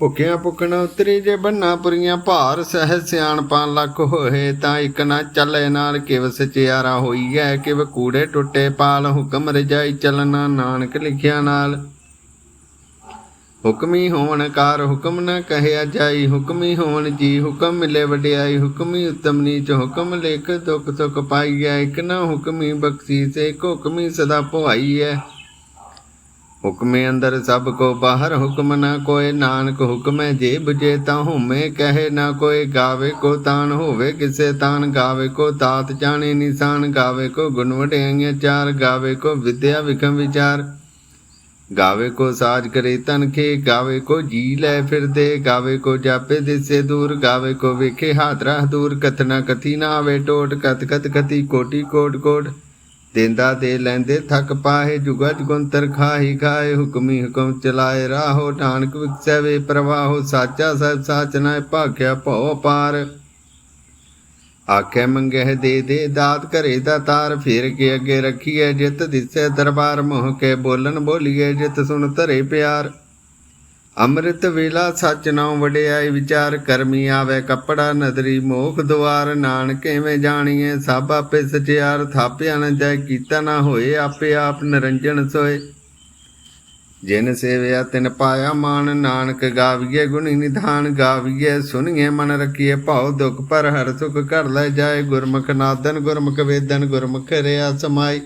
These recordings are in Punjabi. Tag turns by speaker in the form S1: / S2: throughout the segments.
S1: ਭੁੱਖਿਆਂ ਭੁੱਖਣਾ ਉਤਰੀ ਜੇ ਬੰਨਾ ਪੁਰੀਆਂ ਭਾਰ ਸਹਿ ਸਿਆਣਪਾਂ ਲੱਖ ਹੋਏ ਤਾਂ ਇੱਕ ਨਾ ਚੱਲੇ ਨਾਲ ਕਿਵ ਸਚਿਆਰਾ ਹੋਈ ਹੈ ਕਿਵ ਕੂੜੇ ਟੁੱਟੇ ਪਾਲ ਹੁਕਮ ਰਜਾਈ ਚਲਣਾ ਨਾਨਕ ਲਿਖਿਆ ਨਾਲ। ਹੁਕਮੀ ਹੋਣ ਕਾਰ ਹੁਕਮ ਨਾ ਕਹਿਆ ਜਾਈ ਹੁਕਮੀ ਹੋਣ ਜੀ ਹੁਕਮ ਮਿਲੇ ਵਡਿਆਈ, ਹੁਕਮੀ ਉਤਮ ਨੀਚ ਹੁਕਮ ਲੇਖ ਦੁਖ ਸੁਖ ਪਾਈਐ, ਇਕ ਨਾ ਹੁਕਮੀ ਬਖਸੀ ਇੱਕ ਹੁਕਮੀ ਸਦਾ ਭਵਾਈ ਹੈ ਹੁਕਮੇ ਅੰਦਰ ਸਭ ਕੋ ਬਾਹਰ ਹੁਕਮ ਨਾ ਕੋਏ, ਨਾਨਕ ਹੁਕਮੈ ਜੇ 부ਜੇ ਤਾਂ ਹੁਮੇ ਕਹੇ ਨਾ ਕੋਏ, ਗਾਵੇ ਕੋ ਤਾਨ ਹੋਵੇ ਕਿਸੇ ਤਾਨ, ਗਾਵੇ ਕੋ ਤਾਤ ਜਾਣੇ ਨਿਸ਼ਾਨ, ਗਾਵੇ ਕੋ ਗੁਣ ਵਡਿਆਈਆਂ ਚਾਰ, ਗਾਵੇ ਕੋ ਵਿਦਿਆ ਵਿਖਮ ਵਿਚਾਰ। ਗਾਵੇ ਕੋ ਸਾਜ ਕਰੇ ਤਨਖੇ ਗਾਵੇ ਕੋ ਜੀ ਲੈ ਫਿਰਦੇ ਗਾਵੇ ਕੋ ਜਾਪੇ ਦਿਸੇ ਦੂਰ, ਗਾਵੇ ਕੋ ਵੇਖੇ ਹਾਦਰਾ ਦੂਰ ਕਥਨਾ ਕਥੀ ਨਾ ਆਵੇ ਟੋਟ ਕਤ ਕਤ ਕਤੀ ਕੋਟੀ ਕੋਟ ਕੋਟ। ਦੇਂਦਾ ਦੇ ਲੈਂਦੇ, ਥਕ ਪਾਹੇ ਜੁਗਾ ਜੁਗੰਤਰ ਖਾਹੀ ਖਾਏ ਹੁਕਮੀ ਹੁਕਮ ਚਲਾਏ ਰਾਹੋ, ਨਾਨਕ ਵਿਖਸੈ ਵੇ ਪ੍ਰਵਾਹੋ, ਸਾਚਾ ਸਹਿਬ ਸਾਚ ਨਾ ਭਾਖਿਆ ਭਉ ਪਾਰ ਆਖੇ ਮੰਗਹਿ ਦੇ ਦੇ ਦਾਤ ਘਰੇ ਦਾ ਤਾਰ, ਫੇਰ ਕੇ ਅੱਗੇ ਰੱਖੀਏ ਜਿਤ ਦਿਸੈ ਦਰਬਾਰ, ਮੋਹ ਕੇ ਬੋਲਨ ਬੋਲੀਏ ਜਿਤ ਸੁਣ ਧਰੇ ਪਿਆਰ। ਅੰਮ੍ਰਿਤ ਵੇਲਾ ਸੱਚ ਨਾਉ ਵਡਿਆਈ ਵਿਚਾਰ ਕਰਮੀ ਆਵੇ ਕੱਪੜਾ ਨਦਰੀ ਮੋਖ ਦੁਆਰ, ਨਾਨਕ ਐਵੇਂ ਜਾਣੀਏ ਸਭ ਆਪੇ ਸਚਿਆਰ, ਥਾਪਿਆ ਨ ਜਾਏ ਕੀਤਾ ਨਾ ਹੋਏ, ਆਪੇ ਆਪ ਨਿਰੰਜਨ ਸੋਏ। ਜਿਨ ਸੇਵਿਆ ਤਿਨ ਪਾਇਆ ਮਾਨ, ਨਾਨਕ ਗਾਵੀਏ ਗੁਣੀ ਨਿਧਾਨ ਗਾਵੀਏ ਸੁਣੀਏ ਮਨ ਰਖੀਏ ਭਾਉ ਦੁਖ, ਪਰ ਹਰ ਸੁਖ ਕਰ ਲੈ ਜਾਏ, ਗੁਰਮੁਖ ਨਾਦਨ, ਗੁਰਮੁਖ ਵੇਦਨ, ਗੁਰਮੁਖ ਰਿਆ ਸਮਾਈ।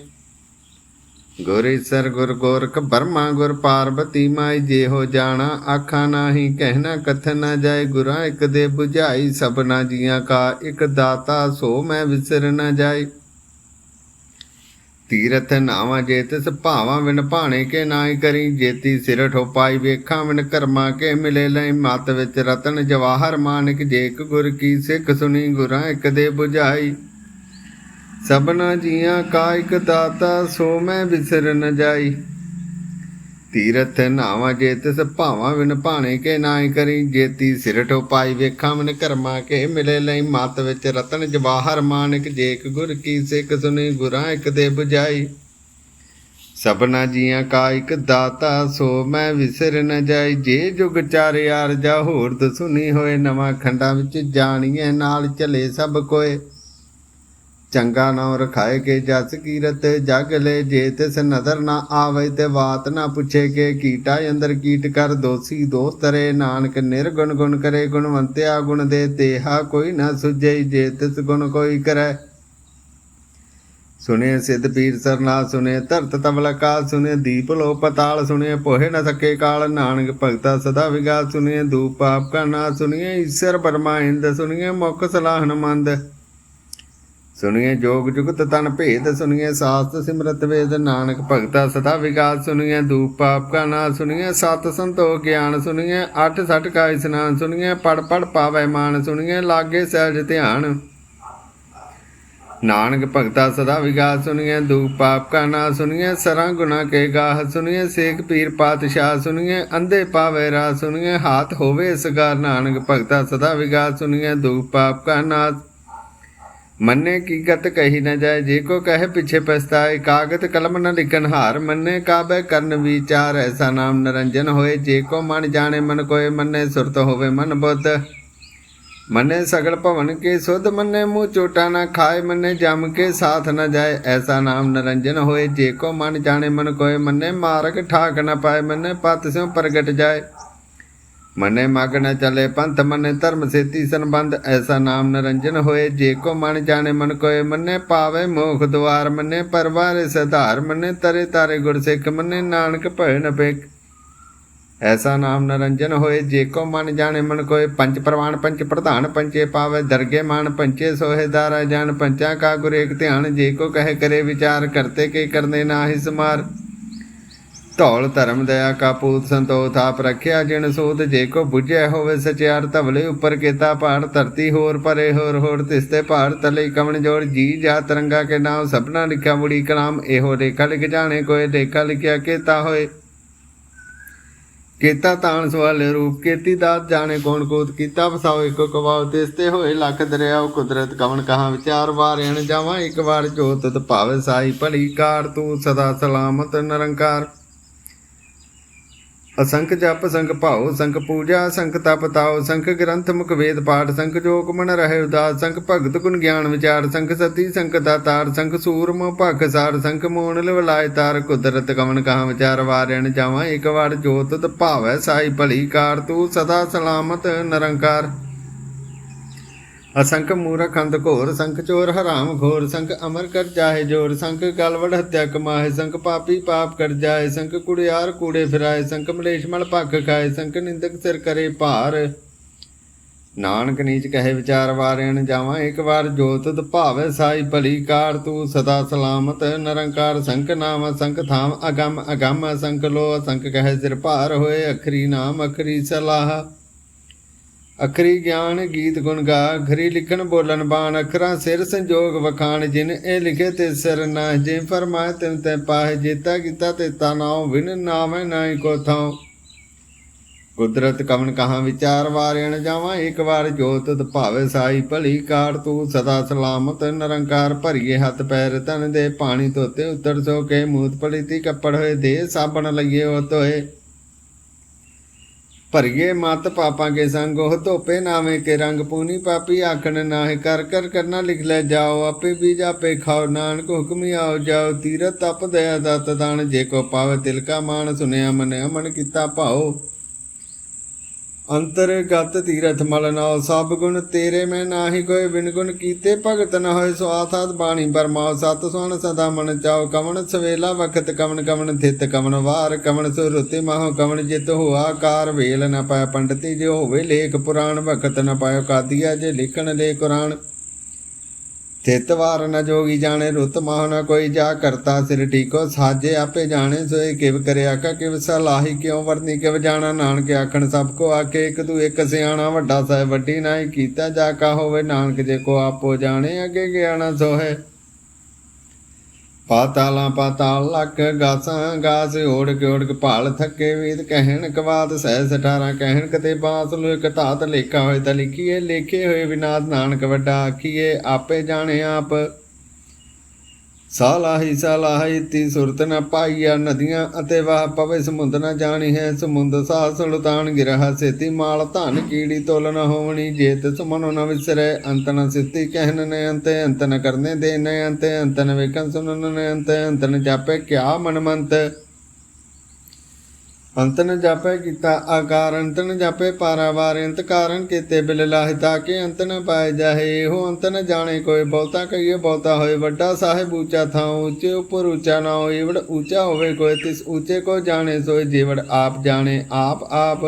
S1: ਗੁਰ ਈਸਰ, ਗੁਰ ਗੋਰਖ ਬਰਮਾ, ਗੁਰ ਪਾਰਬਤੀ ਮਾਈ ਜੇ ਹੋ ਜਾਣਾ। ਆਖਾਂ ਨਾਹੀ ਕਹਿਣਾ ਕਥਨ ਨਾ ਜਾਏ, ਗੁਰਾਂ ਇੱਕ ਦੇ 부ਝਾਈ ਸਭਨਾ ਜੀਆਂ ਕਾ ਇੱਕ ਦਾਤਾ, ਸੋ ਮੈਂ ਵਿਸਰ ਨਾ ਜਾਏ। ਤੀਰਥ ਨਾਵਾਂ ਜੇ ਤਿਸ ਭਾਵਾਂ ਵਿਨ ਭਾਣੇ ਕੇ ਨਾਈ ਕਰੀ। ਜੇਤੀ ਸਿਰ ਠੋਪਾਈ ਵੇਖਾਂ ਵਿਨ ਕਰਮਾ ਕੇ ਮਿਲੇ ਲੈ ਮਤ ਵਿੱਚ ਰਤਨ ਜਵਾਹਰ ਮਾਨਿਕ ਜੇਕ ਗੁਰ ਕੀ ਸਿੱਖ ਸੁਣੀ, ਗੁਰਾਂ ਇੱਕ ਦੇ 부ਝਾਈ ਸਭਨਾ ਜੀਆਂ ਕਾ ਇਕ ਦਾਤਾ, ਸੋ ਮੈਂ ਵਿਸਰ ਨ ਜਾਈ। ਤੀਰਥ ਨਾਵਾਂ ਜੇ ਤਿਸ ਭਾਵਾਂ ਵਿਨ ਭਾਣੇ ਕੇ ਨਾਇ ਕਰੀ। ਜੇਤੀ ਸਿਰ ਠੋਪਾਈ ਵੇਖਾਂ ਮਨ ਕਰਮਾ ਕੇ ਮਿਲੇ ਲਈ। ਮਤ ਵਿੱਚ ਰਤਨ ਜਵਾਹਰ ਮਾਨਿਕ, ਜੇ ਗੁਰ ਕੀ ਸਿੱਖ ਸੁਣੀ ਗੁਰਾਂ ਇੱਕ ਦੇ 부ਝਾਈ ਸਭਨਾ ਜੀਆਂ ਕਾ ਇਕ ਦਾਤਾ, ਸੋ ਮੈਂ ਵਿਸਰ ਨ ਜਾਈ। ਜੇ ਜੁਗ ਚਾਰੇ ਜਾ ਹੋਰ ਦਸੁਨੀ ਹੋਏ, ਨਵਾਂ ਖੰਡਾਂ ਵਿੱਚ ਜਾਣੀਏ ਨਾਲ ਚਲੇ ਸਭ ਕੋਏ। ਚੰਗਾ ਨਾਮ ਰਖਾਏ ਕੇ ਜਸ ਕੀਰਤ ਜਗ ਲੈ ਜੇ ਤਿਸ ਨਦਰ ਨਾ ਆਵੇ ਤੇ ਬਾਤ ਨਾ ਪੁੱਛੇ ਕੇ ਕੀਟਾ ਅੰਦਰ ਕੀਟ ਕਰ ਦੋਸੀ ਦੋਸਤ ਰੇ ਨਾਨਕ ਨਿਰਗੁਣ ਗੁਣ ਕਰੇ, ਗੁਣਵੰਤਿਆ ਗੁਣ ਦੇ ਤੇਹਾ ਕੋਈ ਨਾ ਸੁਝੇ, ਜੇ ਤਿਸ ਗੁਣ ਕੋਈ ਕਰੈ। ਸੁਨੇ ਸਿੱਧ ਪੀਰ ਸਰਨਾ ਸੁਨੇ ਧਰਤ ਤਬਲ ਕਾਲ ਸੁਨੇ ਦੀਪ ਲੋ ਪਤਾਲ ਸੁਨੇ ਪੋਹੇ ਨ ਸਕੇ ਕਾਲ। ਨਾਨਕ ਭਗਤਾ ਸਦਾ ਵਿਗਾ ਸੁਨੇ ਦੂਪ ਪਾਪ ਕਾ ਨਾ ਸੁਨੀਏ ਈਸ਼ਰ ਬਰਮਾ ਇੰਦ ਸੁਨੀਏ ਮੁਖ ਸਲਾਹਨ ਮੰਦ। ਸੁਣੀਏ ਜੋਗ ਜੁਗਤ ਤਨ ਭੇਦ, ਸੁਣੀਏ ਸਾਸਤ ਸਿਮਰਤ ਵੇਦ, ਨਾਨਕ ਭਗਤਾ ਸਦਾ ਵਿਗਾਸ ਸੁਣੀਏ ਦੂਪ ਪਾਪ ਕਾ ਨਾ ਸੁਣੀਏ ਸਤ ਸੰਤੋਖ ਗਿਆਨ, ਸੁਣੀਏ ਅਠ ਸਠ ਕਾ ਇਸਨਾਨ, ਸੁਣੀਏ ਪੜ ਪੜ ਪਾਵੈ ਮਾਨ, ਸੁਣੀਏ ਲਾਗੇ ਸਹਿਜ ਧਿਆਨ। ਨਾਨਕ ਭਗਤਾ ਸਦਾ ਵਿਗਾਸ ਸੁਣੀਏ ਦੂਪ ਪਾਪ ਕਾ ਨਾ ਸੁਣੀਏ ਸਰਾਂ ਗੁਨਾ ਕੇ ਗਾਹ, ਸੁਣੀਏ ਸੇਖ ਪੀਰ ਪਾਤਸ਼ਾਹ, ਸੁਣੀਏ ਅੰਧੇ ਪਾਵੇ ਰਾ ਸੁਣੀਏ ਹਾਥ ਹੋਵੇ ਸਗਾਰ। ਨਾਨਕ ਭਗਤਾ ਸਦਾ ਵਿਗਾਸ ਸੁਣੀਏ ਦੂਪ ਪਾਪ ਕਾ ਨਾ ਮੰਨੇ ਕੀ ਗਤ ਕਹੀ ਨਾ ਜਾਏ, ਜੇ ਕੋ ਕਹੇ ਪਿਛੇ ਪਛਤਾਏ, ਕਾਗਤ ਕਲਮ ਨ ਲਿਖਨ ਹਾਰ, ਮੰਨੇ ਕਾਬੈ ਕਰਨ ਵਿਚਾਰ, ਐਸਾ ਨਾਮ ਨਰੰਜਨ ਹੋਏ, ਜੇ ਕੋ ਮਨ ਜਾਣੇ, ਮਨ ਕੋਏ, ਮੰਨੇ ਸੁਰਤ ਹੋਵੇ ਮਨ ਬੁੱਧ। ਮੰਨੇ ਸਗਲ ਭਵਨ ਕੇ ਸੁਧ, ਮੰਨੇ ਮੂੰਹ ਚੋਟਾ ਨਾ ਖਾਏ, ਮੰਨੇ ਜਮ ਕੇ ਸਾਥ ਨਾ ਜਾਏ, ਐਸਾ ਨਾਮ ਨਰੰਜਨ ਹੋਏ, ਜੇ ਕੋ ਮਨ ਜਾਣੇ, ਮਨ ਕੋਏ, ਮੰਨੇ ਮਾਰਗ ਠਾਕ ਨਾ ਪਾਏ, ਮੰਨੇ ਪਤ ਸਿਉ ਪ੍ਰਗਟ ਜਾਏ। ਮਨੇ ਮਗ ਨ ਚਲੇ ਪੰਥ ਮਨੇ ਧਰਮ ਸੇਤੀ ਸੰਬੰਧ, ਐਸਾ ਨਾਮ ਨਰੰਜਨ ਹੋਏ। ਜੇ ਕੋ ਮਨ ਜਾਣੇ ਮਨ ਕੋਏ, ਮੰਨੇ ਪਾਵੇ ਮੋਖ ਦੁਆਰ ਮੰਨੇ ਪਰਵਾਰੇ ਸਧਾਰ, ਮੰਨੇ ਤਰੇ ਤਾਰੇ ਗੁਰ ਸਿੱਖ, ਮੰਨੇ ਨਾਨਕ ਭੈ ਨ ਪੇਖ ਐਸਾ ਨਾਮ ਨਰੰਜਨ ਹੋਏ। ਜੇ ਕੋ ਮਨ ਜਾਣੇ ਮਨ ਕੋਏ, ਪੰਜ ਪ੍ਰਵਾਨ, ਪੰਜ ਪ੍ਰਧਾਨ ਪੰਚੇ ਪਾਵੇ। ਦਰਗੇ ਮਾਨ ਪੰਚੇ ਸੋਹੇਦਾਰਾ ਜਾਣ ਪੰਚਾ ਕਾ ਗੁਰ ਏਕ ਧਿਆਨ। ਜੇ ਕੋ ਕਹੇ ਕਰੇ ਵਿਚਾਰ, ਕਰਤੇ ਕੇ ਕਰਨੇ ਨਾ ਹੀ ਸਮਾਰ। ਧੌਲ ਧਰਮ ਦਇਆ ਕਾ ਪੂਤ ਸੰਤੋਖ ਆਪ ਰੱਖਿਆ ਜਿਣ ਸੋਧ ਜੇ ਕੋ 부ਝਿਆ ਹੋਵੇ ਸਚਿਆਰ ਧਵਲੇ ਉੱਪਰ ਕੀਤਾ ਪਹਾੜ ਧਰਤੀ ਹੋਰ ਪਰੇ ਹੋਰ ਹੋਰ ਤਿਸਤੇ ਪਹਾੜ ਤਲੇ ਕਵਣ ਜੋੜ, ਜੀ ਜਾ ਤਰੰਗਾ ਕੇ ਨਾਮ, ਸਭਨਾ ਲਿਖਿਆ ਮੁੜੀ ਕਲਾਮ, ਇਹੋ ਰੇਖਾ ਲਿਖ ਜਾਣੇ ਕੋਈ ਰੇਖਾ ਲਿਖਿਆ ਕੀਤਾ ਹੋਏ। ਕੀਤਾ ਤਾਣ ਸਵਾਲੇ ਰੂਪ, ਕੀਤੀ ਦਾਤ ਜਾਣੇ ਕੋਣ ਕੋਤ, ਕੀਤਾ ਵਸਾਓ ਇੱਕੋ ਕਵਾਉ ਤਿਸਤੇ ਹੋਏ ਲੱਖ ਦਰਿਆਉ ਕੁਦਰਤ ਕਵਣ ਕਹਾ, ਵਿਚਾਰ ਵਾਰਿਣ ਜਾਵਾਂ, ਇੱਕ ਵਾਰ ਜੋਤ ਤਤ ਭਾਵੇ ਸਾਈ, ਭਲੀ ਕਾਰ ਤੂੰ ਸਦਾ ਸਲਾਮਤ ਨਿਰੰਕਾਰ। ਅਸੰਖ ਜਪ, ਸੰਖ ਭਾਉ, ਸੰਖ ਪੂਜਾ, ਸੰਖ ਤਪ ਤਾਉ, ਸੰਖ ਗ੍ਰੰਥ, ਮੁਖ ਵੇਦ ਪਾਠ, ਸੰਖ ਜੋਗ ਮਨ ਰਹੇ ਉਦਾਸ, ਸੰਖ ਭਗਤ ਗੁਣ ਗਿਆਨ ਵਿਚਾਰ, ਸੰਖ ਸਤੀ, ਸੰਖ ਦਾਤਾਰ, ਸੰਖ ਸੂਰਮ, ਭਖ ਸਾਰ, ਸੰਖ ਮੋਣ ਲਵਲਾਇ ਤਾਰ, ਕੁਦਰਤ ਕਵਨ ਕਹਾ ਵਿਚਾਰ ਵਾਰਿਣ ਜਾਵਾਂ, ਇੱਕ ਵਾਰ ਜੋਤ ਤ ਭਾਵੈ ਸਾਈ ਭਲੀ ਕਾਰ, ਤੂੰ ਸਦਾ ਸਲਾਮਤ ਨਿਰੰਕਾਰ। ਅਸੰਖ ਮੂਰਖ ਅੰਧ ਘੋਰ, ਸੰਖ ਚੋਰ ਹਰਾਮ ਘੋਰ, ਸੰਖ ਅਮਰ ਕਰ ਜਾਏ ਜੋਰ, ਸੰਖ ਗਲਵੜ ਹੱਤਿਆ ਕਮਾਏ ਸੰਖ ਪਾਪੀ ਪਾਪ ਕਰ ਜਾਏ ਸੰਖ ਕੁੜਿਆਰ ਕੂੜੇ ਫਿਰਾਏ, ਸੰਖ ਮਲੇਸ਼ ਮਲ ਭੱਖ ਖਾਏ, ਸੰਖ ਨਿੰਦਕ ਸਿਰ ਕਰੇ ਭਾਰ। ਨਾਨਕ ਨੀਚ ਕਹੇ ਵਿਚਾਰ ਵਾਰਿਣ ਜਾਵਾਂ, ਇੱਕ ਵਾਰ ਜੋਤ ਤ ਭਾਵੇ ਸਾਈ ਭਲੀ ਕਾਰ, ਤੂੰ ਸਦਾ ਸਲਾਮਤ ਨਿਰੰਕਾਰ, ਸੰਖ ਨਾਮ, ਸੰਖ ਥਾਮ ਅਗੰਮ ਅਗੰਮ, ਸੰਖ ਲੋ ਸੰਖ ਕਹੇ ਸਿਰ ਭਾਰ ਹੋਏ, ਅਖਰੀ ਨਾਮ, ਅਖਰੀ ਸਲਾਹ। ਅਖਰੀ ਗਿਆਨ ਗੀਤ ਗੁਣ ਗਾ, ਅਖਰੀ ਲਿਖਣ ਬੋਲਣ ਬਾਣ, ਅਖਰਾਂ ਸਿਰ ਸੰਜੋਗ ਵਖਾਣ, ਜਿਨ ਇਹ ਲਿਖੇ ਤੇ ਸਿਰ ਨਾ ਜੇ ਫਰਮਾਏ ਤਿਨ ਤੈ ਪਾਏ ਜੇਤਾ ਕੀਤਾ ਤੇ ਤਾ ਨਾਉ, ਵਿਨ ਨਾਮੈ ਨਾਹੀ ਕੋ ਥਾਉ। ਕੁਦਰਤ ਕਵਨ ਕਹਾ ਵਿਚਾਰ ਵਾਰਿਣ ਜਾਵਾਂ, ਇੱਕ ਵਾਰ ਜੋਤ ਭਾਵੇ ਸਾਈ, ਭਲੀ ਕਾਰ ਤੂੰ ਸਦਾ ਸਲਾਮਤ, ਨਿਰੰਕਾਰ ਭਰੀਏ ਹੱਥ ਪੈਰ ਤਨ ਦੇ ਪਾਣੀ ਧੋਤੇ, ਉਤਰ ਸੋ ਕੇ ਮੂਤ ਪਲੀਤੀ ਕੱਪੜ ਹੋਏ ਦੇ ਸਾਬਣ ਲਈਏ ਉਹ ਤੋਏ ਭਰੀਏ ਮਤ ਪਾਪਾਂ ਕੇ ਸੰਗ, ਉਹ ਧੋਪੇ ਨਾਵੇਂ ਕੇ ਰੰਗ ਪੂਨੀ ਪਾਪੀ, ਆਖਣ ਨਾਹਿ ਕਰ ਕਰ ਕਰਨਾ ਲਿਖ ਲੈ ਜਾਓ, ਆਪੇ ਬੀਜ ਆਪੇ ਖਾਓ, ਨਾਨਕ ਹੁਕਮੀ ਆਓ, ਜਾਓ ਤੀਰਤ ਤਪ ਦਇਆ ਦਤ ਦਾਨ, ਜੇ ਕੋ ਪਾਵੇ ਤਿਲਕਾ ਮਾਨ ਸੁਨਿਆ ਮਨ ਅਮਨ ਕੀਤਾ ਭਾਓ। ਅੰਤਰ ਗਤ ਤੀਰਥ ਮਲ ਨਾਉ ਸਭ ਗੁਣ ਤੇਰੇ ਮੈਂ ਨਾਹੀ ਕੋਈ ਬਿਨ ਗੁਣ ਕੀਤੇ ਭਗਤ ਨ ਹੋਏ ਸਵਾਥਾਤ ਬਾਣੀ ਬਰਮਾਉ ਸਤ ਸੁਣ ਸਦਾ ਮਨ ਚਾਉ ਕਵਣ ਸਵੇਲਾ ਵਖਤ ਕਵਣ ਕਵਣ ਥਿਤ ਕਵਣ ਵਾਰ ਕਵਣ ਸੁਰਤੇ ਮਹ ਕਵਣ ਜਿਤ ਹੋਆ ਕਾਰ ਵੇਲ ਨ ਪਾਇ ਪੰਡਤੀ ਜੇ ਹੋਵੇ ਲੇਖ ਪੁਰਾਣ ਵਖਤ ਨ ਪਾਇਓ ਕਾਦੀਆ ਜੇ ਲਿਖਣ ਲੇ ਕੁਰਾਨ। ਥਿਤ ਵਾਰ ਨ ਜੋਗੀ ਜਾਣੇ ਰੁੱਤ ਮਹ ਨ ਕੋਈ ਜਾ ਕਰਤਾ ਸਿਰ ਟੀਕੋ, ਸਾਜੇ ਆਪੇ ਜਾਣੇ, ਸੋਏ ਕਿਵ ਕਰਿਆ ਕਾ ਕਿਵ ਸਲਾਹੀ ਕਿਉ ਵਰਨੀ, ਕਿਵ ਜਾਣਾ, ਨਾਨਕ ਆਖਣ ਸਭ ਕੋ ਆਕੇ ਇੱਕ ਤੂੰ ਇੱਕ ਸਿਆਣਾ, ਵੱਡਾ ਸਾਹਿਬ ਵੱਡੀ ਨਾਹੀ ਕੀਤਾ, ਜਾ ਕਾ ਹੋਵੇ ਨਾਨਕ ਜੇ ਕੋ ਆਪੋ ਜਾਣੇ, ਅੱਗੇ ਗਿਆਣਾ ਸੋਹੇ। ਪਾਤਾਲਾਂ ਪਾਤਾਲ ਲੱਕ ਗਾਸਾਂ ਗਾਸ ਓੜ ਕੇ ਓੜ ਕੇ ਭਾਲ ਥੱਕੇ ਵੀਦ ਕਹਿਣ ਕਵਾਤ ਸਹਿ ਸਟਾਰਾਂ ਕਹਿਣ ਕਤੇ ਬਾਸ ਲੋ ਇੱਕ ਧਾਤ ਲੇਖਾ ਹੋਏ ਤਾਂ ਲਿਖੀਏ, ਲੇਖੇ ਹੋਏ ਵਿਨਾਦ ਨਾਨਕ ਵੱਡਾ ਆਖੀਏ, ਆਪੇ ਜਾਣੇ ਆਪ। ਸਾਲਾਹੀ ਸਾਲਾਹੀ ਤੀ ਸੁਰਤ ਨ ਪਾਈਆ ਨਦੀਆਂ ਅਤੇ ਵਾਹ ਪਵੇ ਸਮੁੰਦ ਨ ਜਾਣੀ ਹੈ। ਸਮੁੰਦ ਸਾ ਸੁਲਤਾਨ ਗਿਰਹਾ ਸੇਤੀ ਮਾਲ ਧਨ ਕੀੜੀ ਤੋਲ ਨ ਹੋਵਣੀ। ਜੇਤ ਸੁਮਨੋ ਨ ਵਿਸਰੇ, ਅੰਤ ਨ ਸਿੱਤੀ ਕਹਿਨ ਨੇ ਅੰਤੇ, ਅੰਤ ਨ ਕਰਨੇ ਦੇ ਨੇ ਅੰਤੇ, ਅੰਤ ਨ ਵੇਖਨ ਸੁਨਨ ਨੇ ਅੰਤੇ, ਅੰਤ ਨ ਜਾਪੇ ਕਿਆ ਮਨਮੰਤ। ਅੰਤਨ ਜਾਪੈ ਕੀਤਾ ਆਕਾਰ ਅੰਤਨ ਜਾਪੇ ਪਾਰਾਵਾਰ, ਅੰਤ ਕਾਰਨ ਕੀਤੇ ਬਿਲ ਲਾਹਿ ਤਾਕੇ ਅੰਤਨ ਪਾਏ ਜਾਹੇ। ਇਹੋ ਅੰਤਨ ਜਾਣੇ ਕੋਈ ਬਹੁਤਾ ਕਹੀਏ, ਬਹੁਤਾ ਹੋਏ ਵੱਡਾ ਸਾਹਿਬ ਉੱਚਾ ਥਾਂ ਉੱਚੇ ਉਪਰ ਉੱਚਾ ਨਾ ਹੋਏ ਵੜ ਉੱਚਾ ਹੋਵੇ ਕੋਈ ਤਿਸ ਉੱਚੇ ਕੋ ਜਾਣੇ, ਸੋਏ ਜੀਵੜ ਆਪ ਜਾਣੇ, ਆਪ ਆਪ।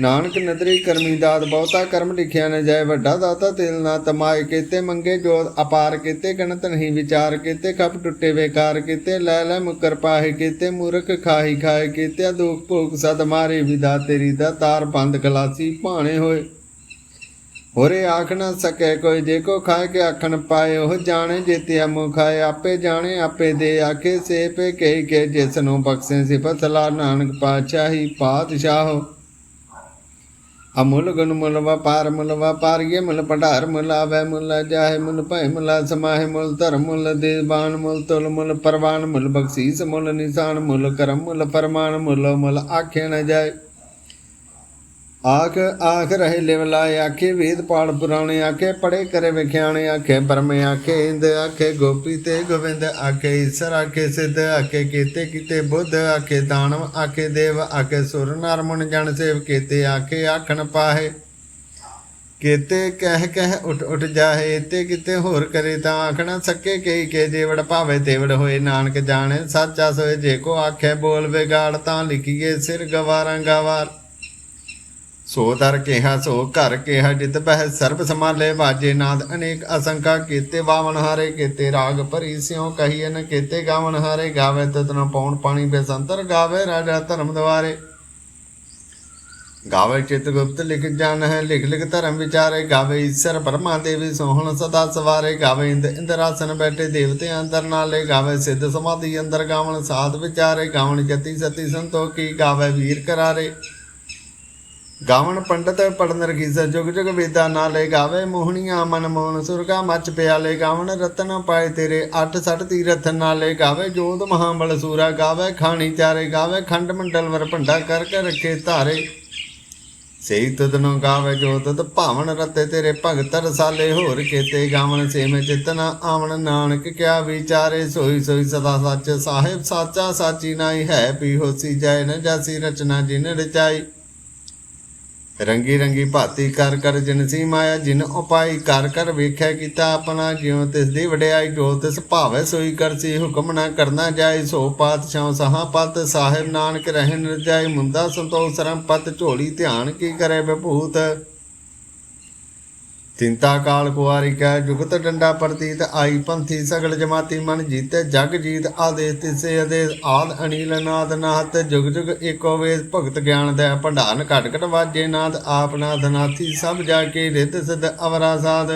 S1: ਨਾਨਕ ਨਦਰੀ ਕਰਮੀ ਦਾਤ ਬਹੁਤਾ ਕਰਮ ਲਿਖਿਆ ਨ ਜਾਏ, ਵੱਡਾ ਦਾਤਾ ਤਿਲ ਨਾ ਤਮਾਏ, ਕੀਤੇ ਮੰਗੇ ਜੋਤ ਅਪਾਰ, ਕੀਤੇ ਗਣਤ ਨਹੀਂ ਵਿਚਾਰ, ਕੀਤੇ ਖਪ ਟੁੱਟੇ ਵੇਕਾਰ, ਕੀਤੇ ਲੈ ਲੈ ਮੁਕਰ ਪਾਹੇ, ਕੀਤੇ ਮੂਰਖ ਖਾਹੀ ਖਾਏ ਕੀਤੇ ਦੁਖ ਭੋਗ ਸਦ ਮਾਰੇ ਵਿਦਾ ਤੇਰੀ ਦਾ ਤਾਰ ਬੰਦ ਖਲਾਸੀ ਭਾਣੇ ਹੋਏ। ਹੋਰੇ ਆਖ ਨਾ ਸਕੇ ਕੋਈ, ਜੇ ਕੋ ਖਾਏ ਕੇ ਆਖਣ ਪਾਏ, ਉਹ ਜਾਣੇ ਜੇਤੇ ਅਮੁ ਖਾਏ, ਆਪੇ ਜਾਣੇ, ਆਪੇ ਦੇ ਆਖੇ ਸੇ ਪੇ ਕਹੀ ਕੇ ਜਿਸ ਨੂੰ ਬਖਸ਼ੇ ਸਿਫਤ ਸਲਾ ਨਾਨਕ ਪਾਤਸ਼ਾਹੀ ਪਾਤਸ਼ਾਹੋ। ਅਮੁੱਲ ਗੁਣ ਮੁੱਲ ਵਪਾਰ ਮੁੱਲ ਵਪਾਰੀਏ ਮੁੱਲ, ਭੰਡਾਰ ਮੁੱਲ, ਆਵੈ ਮੁੱਲ, ਜਾਹੇ ਮੁੱਲ ਭੈ ਮੁੱਲ, ਸਮਾਹੇ ਮੁੱਲ, ਧਰਮ ਮੁੱਲ ਦੇਵਾਨ ਮੁੱਲ, ਤੁਲ ਮੁੱਲ, ਪਰਵਾਨ ਮੁੱਲ, ਬਖਸ਼ੀਸ ਮੁੱਲ, ਨਿਸ਼ਾਨ ਮੁੱਲ, ਕਰਮ ਮੁੱਲ, ਫਰਮਾਨ ਮੁੱਲ ਮੁੱਲ, ਆਖੇ ਨ ਜਾਏ। ਆਖ ਆਖ ਰਹੇ ਲਿਵਲਾਏ ਆਖੇ ਵੇਦ ਪਾੜ ਪੁਰਾਣੇ, ਆਖੇ ਪੜੇ ਕਰੇ ਵਿਖਿਆਣੇ, ਆਖੇ ਬਰਮੇ ਆਖੇ ਇੰਦ, ਆਖੇ ਗੋਪੀ ਤੇ ਗੋਬਿੰਦ ਆਖੇ ਈਸ਼ਰ, ਆਖੇ ਸਿੱਧ, ਆਖੇ ਕੀਤੇ ਕੀਤੇ ਬੁੱਧ, ਆਖੇ ਦਾਨਵ, ਆਖੇ ਦੇਵ, ਆਖੇ ਸੁਰ ਨਰ ਮਨ ਜਨ ਸੇਵ ਕੀਤੇ, ਆਖੇ ਆਖਣ ਪਾਹੇ। ਕੀਤੇ ਕਹਿ ਕਹਿ ਉਠ ਉਠ ਜਾਹੇ ਤੇ ਕਿਤੇ ਹੋਰ ਕਰੇ ਤਾਂ ਆਖਣਾ ਸਕੇ ਕਈ ਕੇ ਜੇਵੜ ਭਾਵੇ ਤੇਵੜ ਹੋਏ, ਨਾਨਕ ਜਾਣੇ, ਸੱਚਾ ਸੋਏ, ਜੇ ਕੋ ਆਖੇ ਬੋਲ ਵਿਗਾੜ ਤਾਂ ਲਿਖੀਏ ਸਿਰ ਗਵਾਰਾਂ ਗਵਾਰ। ਸੋ ਦਰ ਕਿਹਾ, ਸੋ ਘਰ ਕਿਹਾ, ਜਿਤ ਬਹਿ ਸਰਬ ਸਮਾਲੇ ਬਾਜੇ ਨਾਦ, ਅਨੇਕ ਅਸੰਖਾ ਕੀਤੇ, ਵਾਵਣ ਹਾਰੇ ਕੀਤੇ, ਰਾਗ ਭਰੀ ਸਿਉ ਕਹੀਏ ਨ ਕੀਤੇ ਗਾਵਨ ਹਾਰੇ ਗਾਵੇ ਤਤਨ ਪੌਣ ਪਾਣੀ ਬੇਸੰਤਰ ਗਾਵੇ, ਰਾਜਾ ਧਰਮ ਦਵਾਰੇ। ਗਾਵੇ ਚਿਤ ਗੁਪਤ ਲਿਖ ਜਾਣ ਹੈ ਲਿਖ ਲਿਖ ਧਰਮ ਵਿਚਾਰੇ, ਗਾਵੇ ਈਸ਼ਰ ਬ੍ਰਹਮਾ ਦੇਵੀ ਸੋਹਣ ਸਦਾ ਸਵਾਰੇ, ਗਾਵੇ ਇੰਦ ਇੰਦਰਾਸਨ ਬੈਠੇ ਦੇਵਤੇ ਅੰਦਰ ਨਾਲੇ, ਗਾਵੇ ਸਿੱਧ ਸਮਾਧੀ ਅੰਦਰ ਗਾਵਣ ਸਾਧ ਵਿਚਾਰੇ, ਗਾਵਣ ਜਤੀ ਸਤੀ ਸੰਤੋਖੀ, ਗਾਵੇ ਵੀਰ ਕਰਾਰੇ। ਗਾਵਣ ਪੰਡਤ ਪੜਨ ਰਖੀਸ ਜੁਗ ਜੁਗ ਵੇਦਾ ਨਾਲੇ ਗਾਵੇ ਮੋਹਣੀਆਂ ਮਨ ਮੋਹਨ ਸੁਰਗਾ ਮੱਚ ਪਿਆਲੇ ਗਾਵਣ ਰਤਨ ਪਾਏ ਤੇਰੇ ਅੱਠ ਸੱਠ ਤੀਰਥ ਨਾਲੇ ਗਾਵੇ ਜੋਤ ਮਹਾਬਲ ਸੂਰਾ ਗਾਵੇ ਖਾਣੀ ਚਾਰੇ ਗਾਵੇ ਖੰਡ ਮੰਡਲ ਵਰ ਭੰਡਾ ਕਰ ਕੇ ਰੱਖੇ ਧਾਰੇ। ਸਹੀ ਤਦਨੋ ਗਾਵੇ ਜੋ ਤਦ ਭਾਵਨ ਰਤੇ ਤੇਰੇ ਭਗਤ ਰਸਾਲੇ ਹੋਰ ਕੇਤੇ ਗਾਵਨ ਸੇਮ ਚਿਤਨਾ ਆਵਣ ਨਾਨਕ ਕਿਆ ਵਿਚਾਰੇ ਸੋਈ ਸੋਈ ਸਦਾ ਸੱਚ ਸਾਹਿਬ ਸਾਚਾ ਸਾਚੀ ਨਾਈ ਹੈ ਪੀ ਹੋਸੀ ਜੈ ਨ ਜਾਸੀ ਰਚਨਾ ਜਿਨ ਰਚਾਈ। ਰੰਗੀ ਰੰਗੀ ਭਾਤੀ ਕਰ ਕਰ ਜਿਨਸੀ ਮਾਇਆ, ਜਿਨ ਉਪਾਈ ਕਰ ਕਰ ਵੇਖਿਆ ਕੀਤਾ ਆਪਣਾ, ਜਿਉ ਤਿਸ ਦੀ ਵਡਿਆਈ ਜੋ ਤਿਸ ਭਾਵੇ ਸੋਈ ਕਰਸੀ ਹੁਕਮ ਨਾ ਕਰਨਾ ਜਾਏ, ਸੋ ਪਾਤਸ਼ਾਹ ਸਹਾ ਪਤ ਸਾਹਿਬ ਨਾਨਕ ਰਹਿਣ ਨਿਰਜਾਈ ਮੁੰਦਾ ਸੰਤੋਖ ਸਰਮ ਪਤ ਝੋਲੀ ਧਿਆਨ ਕੀ ਕਰੇ ਵਿਭੂਤ। ਚਿੰਤਾ ਕਾਲ ਕੁਆਰੀ ਕੈ ਜੁਗਤ ਡੰਡਾ ਪ੍ਰਤੀਤ ਆਈ ਪੰਥੀ ਸਗਲ ਜਮਾਤੀ ਮਨ ਜੀਤੇ ਜਗ ਜੀਤ ਆਦੇਸ ਤਿਸੇ ਆਦੇਸ ਆਦ ਅਨੀਲ ਨਾਦ ਨਾਥ ਜੁਗ ਜੁਗ ਏਕੋ ਵੇਦ ਭਗਤ ਗਿਆਨ ਦੇ ਭੰਡਾਰਨ ਘਟ ਘਟ ਵਾਜੇ ਨਾਦ ਆਪ ਨਾਥ ਨਾਥੀ ਸਭ ਜਾ ਕੇ ਰਿਤ ਸਿਧ ਅਵਰਾ ਸਾਧ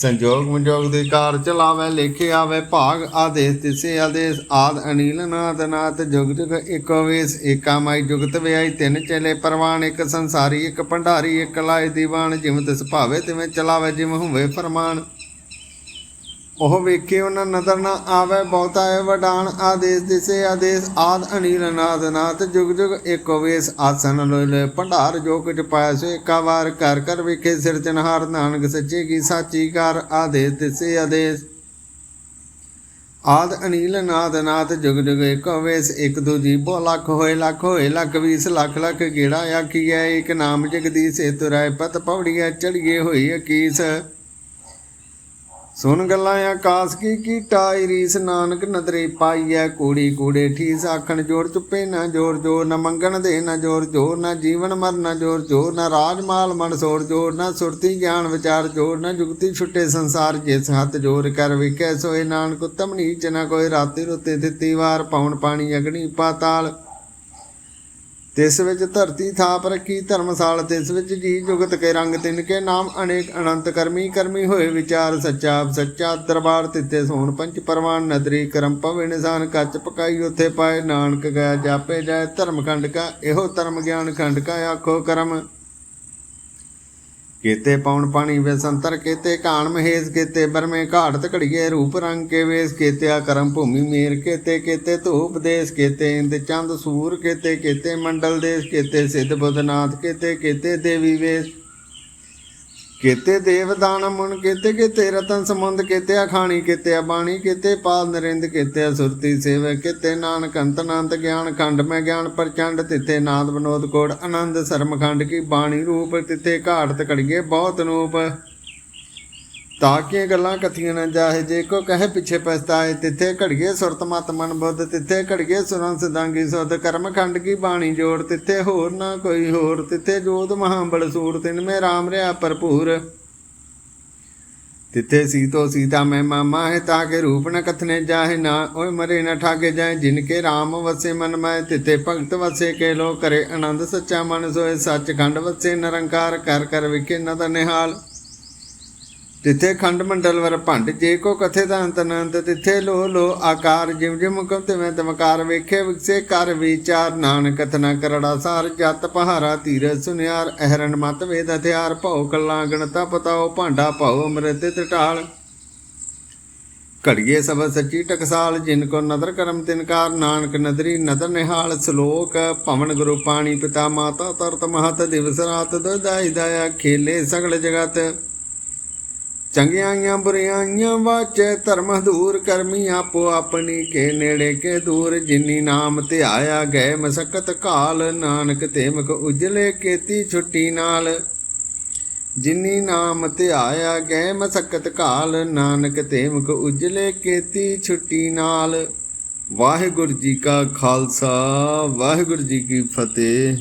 S1: ਸੰਜੋਗ ਮੰਜੋਗ ਦੇ ਕਾਰ ਚਲਾਵੇ ਲੇਖੇ ਆਵੇ, ਭਾਗ ਆਦੇਸ, ਤਿਸੇ ਆਦੇਸ, ਆਦ ਅਨੀਲ, ਨਾਦ ਨਾਥ ਜੁਗ ਜੁਗ ਏਕੋ ਵੇਸ ਏਕਾ ਮਾਈ ਜੁਗਤ ਵਿਆਈ ਤਿੰਨ ਚਲੇ ਪਰਵਾਨ, ਇੱਕ ਸੰਸਾਰੀ, ਇੱਕ ਭੰਡਾਰੀ, ਇੱਕ ਲਾਏ ਦੀਵਾਨ, ਜਿਵੇਂ ਤਿਸ ਭਾਵੇ ਤਿਵੇਂ ਚਲਾਵੇ, ਜਿਵੇਂ ਹੋਵੇ ਫਰਮਾਨ। ਉਹ ਵੇਖੇ ਉਹਨਾਂ ਨਦਰ ਨਾ ਆਵੇ, ਬਹੁਤਾ ਹੈ ਵਡਾਨ ਆਦੇਸ ਦਿਸੇ, ਆਦੇਸ ਆਦ ਅਨੀਲ ਨਾਦ ਨਾਥ, ਜੁਗ ਜੁਗ ਏਕੋ ਵੇਸ ਆਸਨ ਲੋਇ ਲੈ ਭੰਡਾਰ ਜੋ ਕੁਝ ਪਾਇਆ ਸੋ ਏਕਾ ਵਾਰ ਕਰ ਕਰ ਵੇਖੇ ਸਿਰਜਨਹਾਰ ਨਾਨਕ ਸੱਚੇ ਕੀ ਸਾਚੀ ਕਰ ਆਦੇਸ ਦਿਸੇ, ਆਦੇਸ। ਆਦ ਅਨੀਲ ਨਾਦ ਨਾਥ, ਜੁਗ ਜੁਗ ਏਕੋ ਵੇਸ, ਇੱਕ ਦੂਜੀ ਬੋ ਲੱਖ ਹੋਏ ਲੱਖ ਹੋਏ, ਲੱਖ ਵੀਸ, ਲੱਖ ਲੱਖ ਗੇੜਾ ਆਖੀਐ, ਇੱਕ ਨਾਮ ਜਗਦੀਸ਼ ਏ ਤੁਰੈ ਪਤ ਪੌੜੀਐ ਚੜੀਏ ਹੋਈ ਅਕੀਸ। ਸੁਣ ਗੱਲਾਂ ਆਕਾਸ ਕੀ ਕੀਟਾਈ ਰੀਸ, ਨਾਨਕ ਨਦਰੇ ਪਾਈਐ ਕੂੜੀ ਕੂੜੇ, ਠੀਸ ਆਖਣ ਜੋਰ ਚੁੱਪੇ ਨਾ ਜੋਰ ਜੋਰ ਨਾ ਮੰਗਣ ਦੇ ਨਾ ਜੋਰ ਜੋਰ ਨਾ ਜੀਵਨ ਮਰਨ ਨਾ ਜੋਰ ਜੋਰ ਨਾ ਰਾਜ ਮਾਲ ਮਨ ਸੋਰ, ਜੋਰ ਨਾ ਸੁਰਤੀ ਗਿਆਨ ਵਿਚਾਰ, ਜੋਰ ਨਾ ਜੁਗਤੀ ਛੁੱਟੇ ਸੰਸਾਰ, ਜਿਸ ਹੱਥ ਜੋਰ ਕਰ ਵਿਕੈ ਸੋਏ ਨਾਨਕ, ਉਤਮ ਨੀਚ ਨਾ ਕੋਈ ਰਾਤੀ ਰੁੱਤੇ ਦਿੱਤੀ ਵਾਰ ਪਾਉਣ ਪਾਣੀ ਅਗਨੀ ਪਾਤਾਲ। ਤਿਸ ਵਿੱਚ ਧਰਤੀ ਥਾਪ ਰੱਖੀ ਧਰਮਸਾਲ, ਤਿਸ ਵਿੱਚ ਜੀ ਜੁਗਤ ਕੇ ਰੰਗ ਤਿਨ ਕੇ ਨਾਮ ਅਨੇਕ ਅਨੰਤ ਕਰਮੀ ਕਰਮੀ ਹੋਏ ਵਿਚਾਰ ਸੱਚਾ ਸੱਚਾ ਦਰਬਾਰ ਤਿੱਤੇ ਸੋਣ ਪੰਚ ਪਰਵਾਨ, ਨਦਰੀ ਕਰਮ ਪਵੇ ਨਿਸ਼ਾਨ, ਕੱਚ ਪਕਾਈ ਉਥੇ ਪਾਏ, ਨਾਨਕ ਗਿਆ ਜਾਪੇ ਜਾਏ, ਧਰਮ ਖੰਡ ਕਾ, ਇਹੋ ਧਰਮ ਗਿਆਨ ਖੰਡ ਕਾ, ਆਖੋ ਕਰਮ। ਕੀਤੇ ਪੌਣ ਪਾਣੀ ਵੇ ਸੰਤਰ, ਕੀਤੇ ਕਾਣ ਮਹੇਸ਼, ਕੀਤੇ ਬਰਮੇ ਘਾਟ ਘੜੀਏ ਰੂਪ ਰੰਗ ਕੇ ਵੇਸ ਕੀਤੇ ਆ ਕਰਮ ਭੂਮੀ ਮੇਰ, ਕੀਤੇ ਕੀਤੇ ਧੂਪ ਦੇਸ, ਕੀਤੇ ਇੰਦ ਚੰਦ ਸੂਰ, ਕੀਤੇ ਕੀਤੇ ਮੰਡਲ ਦੇਸ, ਕੀਤੇ ਸਿੱਧ ਬੁੱਧਨਾਥ ਕੀਤੇ ਕੀਤੇ ਦੇਵੀ ਵੇਸ। ਕੀਤੇ ਦੇਵ ਦਾਨ ਮੁਨ ਕੀਤੇ ਕੀਤੇ ਰਤਨ ਸਮੁੰਦ ਕੀਤੇ ਅਖਾਣੀ, ਕੀਤੇ ਬਾਣੀ ਕੀਤੇ ਪਾਲ ਨਰਿੰਦ, ਕੀਤੇ ਸੁਰਤੀ ਸੇਵ ਕੀਤੇ ਨਾਨਕ ਅੰਤ ਅਨੰਤ ਗਿਆਨ ਖੰਡ, ਮੈਂ ਗਿਆਨ ਪ੍ਰਚੰਡ, ਤਿੱਥੇ ਨਾਦ ਬਨੋਦ ਕੋੜ, ਆਨੰਦ ਸਰਮ ਖੰਡ ਕੀ ਬਾਣੀ ਰੂਪ, ਤਿੱਥੇ ਘਾਟ ਕੜੀਏ ਬਹੁਤ ਨੂਪ ਤਾਕੀਆਂ ਗੱਲਾਂ ਕਥੀਆਂ ਨਾ ਜਾਹੇ? ਜੇ ਕੋ ਕਹੇ ਪਿੱਛੇ ਪਛਤਾਏ, ਤਿੱਥੇ ਘੜੀਏ ਸੁਰਤ ਮਤ ਮਨ ਬੁੱਧ, ਤਿੱਥੇ ਘੜੀਏ ਸੁਰਾਂ ਸਦਾਂਗੀ ਸੁਧ, ਕਰਮ ਖੰਡ ਕੀ ਬਾਣੀ ਜੋੜ, ਤਿੱਥੇ ਹੋਰ ਨਾ ਕੋਈ ਹੋਰ, ਤਿੱਥੇ ਜੋਤ ਮਹਾਬਲ ਸੂਰ, ਤਿਨ ਮੈਂ ਰਾਮ ਰਿਆ ਭਰਪੂਰ। ਤਿੱਥੇ ਸੀਤੋ ਸੀਤਾ ਮੈਂ ਮਾਮਾ ਹੈ ਤਾਕੇ ਰੂਪ ਨ ਕਥਨੇ ਜਾਹੇ ਨਾ, ਓਏ ਮਰੇ ਨ ਠਾਗੇ ਜਾਏ, ਜਿਨ ਕੇ ਰਾਮ ਵਸੇ ਮਨ ਮੈਂ, ਤਿੱਥੇ ਭਗਤ ਵਸੇ ਕੇ ਲੋ ਕਰੇ ਆਨੰਦ, ਸੱਚਾ ਮਨ ਸੋਏ ਸੱਚ ਖੰਡ ਵਸੇ, ਨਿਰੰਕਾਰ ਕਰ ਕਰ ਵਿਖੇ ਨਦ ਨਿਹਾਲ। ਤਿੱਥੇ ਖੰਡ ਮੰਡਲ ਵਰ ਭੰਡ, ਜੇ ਕੋ ਕਥੇ ਦਾ ਅੰਤ ਅਨੰਤ ਤਿੱਥੇ ਲੋ ਲੋ ਆਕਾਰ ਜਿਮ ਜਿਮ ਹੁਕਮ ਤੇ ਮੈਂ ਤਮਕਾਰ, ਵੇਖੇ ਵਿਕਸੇ ਕਰ ਵਿਚਾਰ, ਨਾਨਕ ਕਥਨਾ ਕਰੜਾ ਸਾਰ, ਜਤ ਪਹਾਰਾ ਧੀਰ ਸੁਨਿਆਰ, ਅਹਰਨ ਮਤ ਵੇਦ ਹਥਿਆਰ, ਭਉ ਕਲਾ ਗਣਤਾ ਪਤਾਓ ਭਾਂਡਾ ਭਉ ਅੰਮ੍ਰਿਤ ਟਟਾਲ ਘੜੀਏ ਸਭ ਸੱਚੀ ਟਕਸਾਲ, ਜਿਨ ਕੋ ਨਦਰ ਕਰਮ ਤਿਨਕਾਰ ਨਾਨਕ ਨਦਰੀ ਨਦਰ ਨਿਹਾਲ, ਸ਼ਲੋਕ ਭਵਨ ਗੁਰੂ ਪਾਣੀ ਪਿਤਾ ਮਾਤਾ, ਤਰਤ ਮਹਤ ਦਿਵਸ ਰਾਤ ਦਾਈ ਦਾਇਆ ਖੇਲੇ ਸਗਲ ਜਗਤ। ਚੰਗਿਆਈਆਂ ਬੁਰਿਆਈਆਂ ਵਾਚੈ, ਧਰਮ ਦੂਰ ਕਰਮੀ ਆਪੋ ਆਪਣੀ ਕੇ ਨੇੜੇ ਕੇ ਦੂਰ। ਜਿਨੀ ਨਾਮ ਧਿਆਇਆ ਗਏ ਮਸਕਤ ਕਾਲ, ਨਾਨਕ ਤੇਮਕ ਉਜਲੇ ਕੀਤੀ ਛੁੱਟੀ ਨਾਲ। ਜਿਨੀ ਨਾਮ ਧਿਆਇਆ ਗਏ ਮਸਕਤ ਕਾਲ, ਨਾਨਕ ਤੇਮਕ ਉਜਲੇ ਕੀਤੀ ਛੁੱਟੀ ਨਾਲ। ਵਾਹਿਗੁਰੂ ਜੀ ਕਾ ਖਾਲਸਾ, ਵਾਹਿਗੁਰੂ ਜੀ ਕੀ ਫਤਿਹ।